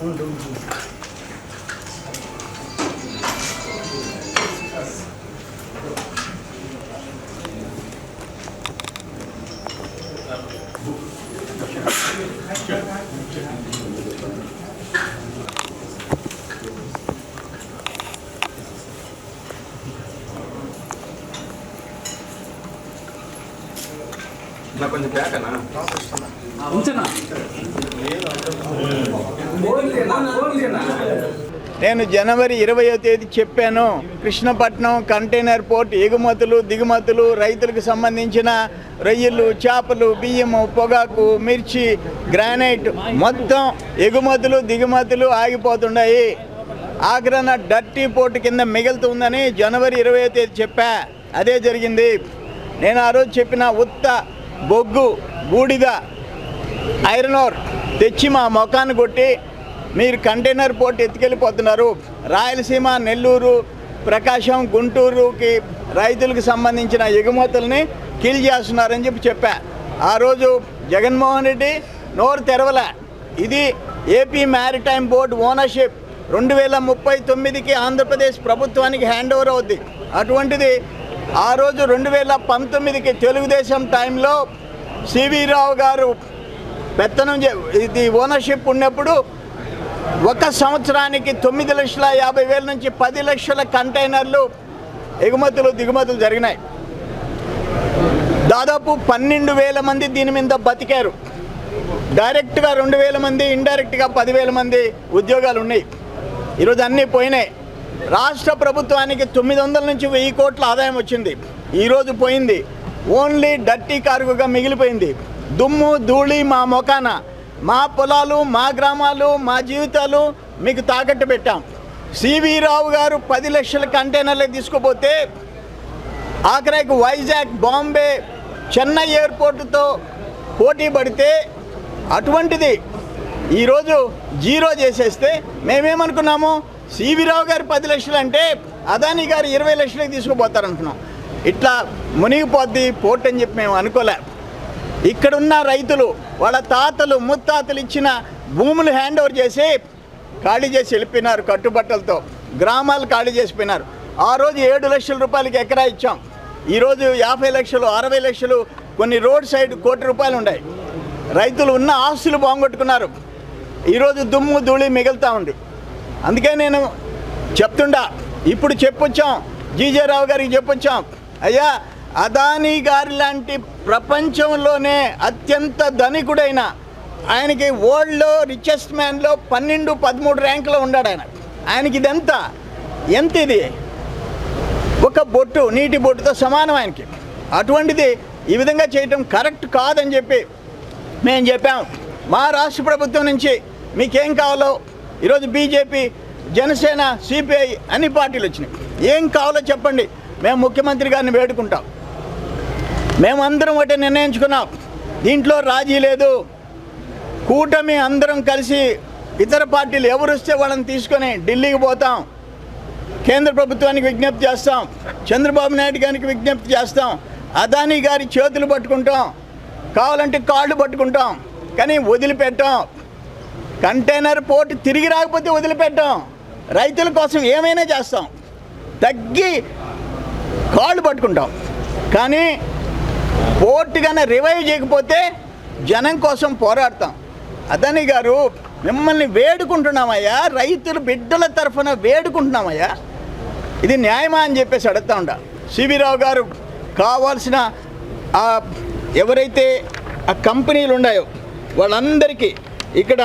운동 중. Thank you. కొంచెం ఉంచనా? నేను జనవరి ఇరవయో తేదీ చెప్పాను. కృష్ణపట్నం కంటైనర్ పోర్ట్ ఎగుమతులు దిగుమతులు రైతులకు సంబంధించిన రొయ్యలు చేపలు బియ్యము పొగాకు మిర్చి గ్రానైట్ మొత్తం ఎగుమతులు దిగుమతులు ఆగిపోతున్నాయి. ఆగ్రహణ డర్టీ పోర్ట్ కింద మిగులుతుందని జనవరి ఇరవై తేదీ చెప్పా. అదే జరిగింది. నేను ఆ రోజు చెప్పిన ఉత్త బొగ్గు బూడిద ఐరన్ ఓర్ తెచ్చి మా మొఖాన్ని కొట్టి మీరు కంటైనర్ పోర్ట్ ఎత్తుకెళ్ళిపోతున్నారు. రాయలసీమ నెల్లూరు ప్రకాశం గుంటూరుకి రైతులకు సంబంధించిన ఎగుమతుల్ని కిల్ చేస్తున్నారని చెప్పి చెప్పా. ఆ రోజు జగన్మోహన్ రెడ్డి నోరు తెరవలే. ఇది ఏపీ మ్యారిటైమ్ బోర్డు ఓనర్షిప్. రెండు వేల ముప్పై తొమ్మిదికి ఆంధ్రప్రదేశ్ ప్రభుత్వానికి హ్యాండ్ ఓవర్ అవుద్ది. అటువంటిది ఆ రోజు రెండు వేల పంతొమ్మిదికి తెలుగుదేశం టైంలో సివి రావు గారు పెత్తనం ఇది ఓనర్షిప్ ఉన్నప్పుడు ఒక సంవత్సరానికి తొమ్మిది లక్షల యాభై వేల నుంచి పది లక్షల కంటైనర్లు ఎగుమతులు దిగుమతులు జరిగినాయి. దాదాపు పన్నెండు వేల మంది దీని మీద బతికారు. డైరెక్ట్గా రెండు వేల మంది ఇండైరెక్ట్గా పదివేల మంది ఉద్యోగాలు ఉన్నాయి. ఈరోజు అన్నీ పోయినాయి. రాష్ట్ర ప్రభుత్వానికి తొమ్మిది వందల నుంచి వెయ్యి కోట్ల ఆదాయం వచ్చింది. ఈరోజు పోయింది. ఓన్లీ డర్టీ కార్గుగా మిగిలిపోయింది. దుమ్ము ధూళి మా మొకాన మా పొలాలు మా గ్రామాలు మా జీవితాలు మీకు తాకట్టు పెట్టాం. సివి రావు గారు పది లక్షల కంటైనర్లు తీసుకుపోతే ఆఖరికి వైజాగ్ బాంబే చెన్నై ఎయిర్పోర్టుతో పోటీ పడితే అటువంటిది ఈరోజు జీరో చేసేస్తే మేమేమనుకున్నాము? సివిరావు గారు పది లక్షలు అంటే అదానీ గారు ఇరవై లక్షలకు తీసుకుపోతారనుకున్నాం ఇట్లా మునిగిపోద్ది పోర్ట్ అని చెప్పి మేము అనుకోలే. ఇక్కడున్న రైతులు వాళ్ళ తాతలు ముత్తాతలు ఇచ్చిన భూములు హ్యాండ్ ఓవర్ చేసి ఖాళీ చేసి వెళ్ళిపోయినారు కట్టుబట్టలతో. గ్రామాలు ఖాళీ చేసిపోయినారు ఆ రోజు ఏడు లక్షల రూపాయలకి ఎకరా ఇచ్చాం. ఈరోజు యాభై లక్షలు అరవై లక్షలు కొన్ని రోడ్ సైడ్ కోటి రూపాయలు ఉన్నాయి. రైతులు ఉన్న ఆస్తులు బాగొట్టుకున్నారు ఈరోజు దుమ్ము ధూళి మిగులుతూ ఉంది. అందుకే నేను చెప్తుండా ఇప్పుడు చెప్పొచ్చాం జీజే రావు గారికి చెప్పొచ్చాం అయ్యా అదానీ గారి లాంటి ప్రపంచంలోనే అత్యంత ధనికుడైన ఆయనకి వరల్డ్లో రిచెస్ట్ మ్యాన్లో పన్నెండు పదమూడు ర్యాంకులో ఉన్నాడు ఆయన. ఆయనకి ఇదెంత? ఎంత ఎంత ఇది? ఒక బొట్టు నీటి బొట్టుతో సమానం ఆయనకి. అటువంటిది ఈ విధంగా చేయటం కరెక్ట్ కాదని చెప్పి మేము చెప్పాం. మా రాష్ట్ర ప్రభుత్వం నుంచి మీకేం కావాలో ఈరోజు బీజేపీ జనసేన సిపిఐ అన్ని పార్టీలు వచ్చినాయి. ఏం కావాలో చెప్పండి. మేము ముఖ్యమంత్రి గారిని వేడుకుంటాం. మేమందరం ఒకటి నిర్ణయించుకున్నాం. దీంట్లో రాజీ లేదు. కూటమి అందరం కలిసి ఇతర పార్టీలు ఎవరు వస్తే వాళ్ళని తీసుకొని ఢిల్లీకి పోతాం. కేంద్ర ప్రభుత్వానికి విజ్ఞప్తి చేస్తాం. చంద్రబాబు నాయుడు గారికి విజ్ఞప్తి చేస్తాం. అదానీ గారి చేతులు పట్టుకుంటాం. కావాలంటే కాళ్ళు పట్టుకుంటాం. కానీ వదిలిపెట్టాం. కంటైనర్ పోర్ట్ తిరిగి రాకపోతే వదిలిపెట్టాం. రైతుల కోసం ఏమైనా చేస్తాం. తగ్గి కాళ్ళు పట్టుకుంటాం. కానీ పోర్ట్ కానీ రివైవ్ చేయకపోతే జనం కోసం పోరాడతాం. అదని గారు మిమ్మల్ని వేడుకుంటున్నామయ్యా. రైతుల బిడ్డల తరఫున వేడుకుంటున్నామయ్యా. ఇది న్యాయమా అని చెప్పేసి అడుగుతా ఉండ. సివిరావు గారు కావాల్సిన ఎవరైతే ఆ కంపెనీలు ఉన్నాయో వాళ్ళందరికీ ఇక్కడ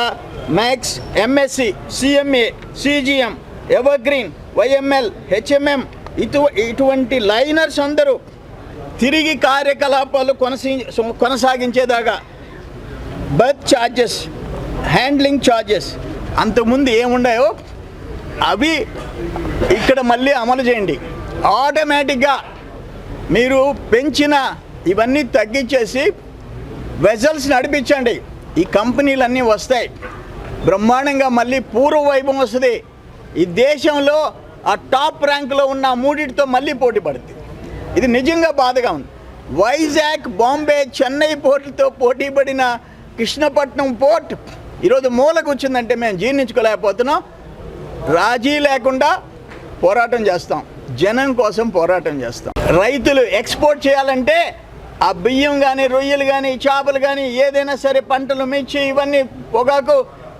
Maersk MSC CMA CGM Evergreen YML HMM ఇటు ఇటువంటి లైనర్స్ అందరూ తిరిగి కార్యకలాపాలు కొనసీ కొనసాగించేదాకా బర్త్ ఛార్జెస్ హ్యాండ్లింగ్ ఛార్జెస్ అంతకుముందు ఏముండాయో అవి ఇక్కడ మళ్ళీ అమలు చేయండి. ఆటోమేటిక్గా మీరు పెంచిన ఇవన్నీ తగ్గించేసి వెజల్స్ నడిపించండి. ఈ కంపెనీలన్నీ వస్తాయి. బ్రహ్మాండంగా మళ్ళీ పూర్వ వైభవం వస్తుంది. ఈ దేశంలో ఆ టాప్ ర్యాంకులో ఉన్న మూడిటితో మూడింటితో మళ్ళీ పోటీ పడుతుంది ఇది నిజంగా బాధగా ఉంది. వైజాగ్ బాంబే చెన్నై పోర్టులతో పోటీ పడిన కృష్ణపట్నం పోర్ట్ ఈరోజు మూలకు వచ్చిందంటే మేము జీర్ణించుకోలేకపోతున్నాం. రాజీ లేకుండా పోరాటం చేస్తాం. జనం కోసం పోరాటం చేస్తాం. రైతులు ఎక్స్పోర్ట్ చేయాలంటే ఆ బియ్యం కానీ రొయ్యలు కానీ చేపలు కానీ ఏదైనా సరే పంటలు మించి ఇవన్నీ పొగాకు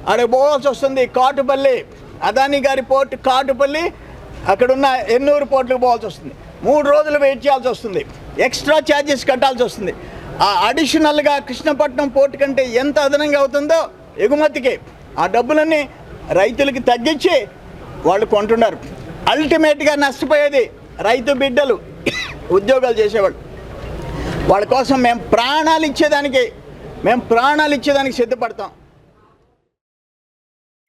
అక్కడ పోవాల్సి వస్తుంది కాటుపల్లి అదాని గారి పోర్ట్ కాటుపల్లి అక్కడున్న ఎన్నూరు పోర్టులకు పోవాల్సి వస్తుంది. మూడు రోజులు వెయిట్ చేయాల్సి వస్తుంది. ఎక్స్ట్రా ఛార్జెస్ కట్టాల్సి వస్తుంది. ఆ అడిషనల్గా కృష్ణపట్నం పోర్టు కంటే ఎంత అదనంగా అవుతుందో ఎగుమతికి ఆ డబ్బులన్నీ రైతులకి తగ్గించి వాళ్ళు కొంటున్నారు. అల్టిమేట్గా నష్టపోయేది రైతు బిడ్డలు ఉద్యోగాలు చేసేవాళ్ళు. వాళ్ళ కోసం మేము ప్రాణాలు ఇచ్చేదానికి మేము ప్రాణాలు ఇచ్చేదానికి సిద్ధపడతాం.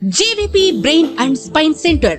JVP brain and spine centre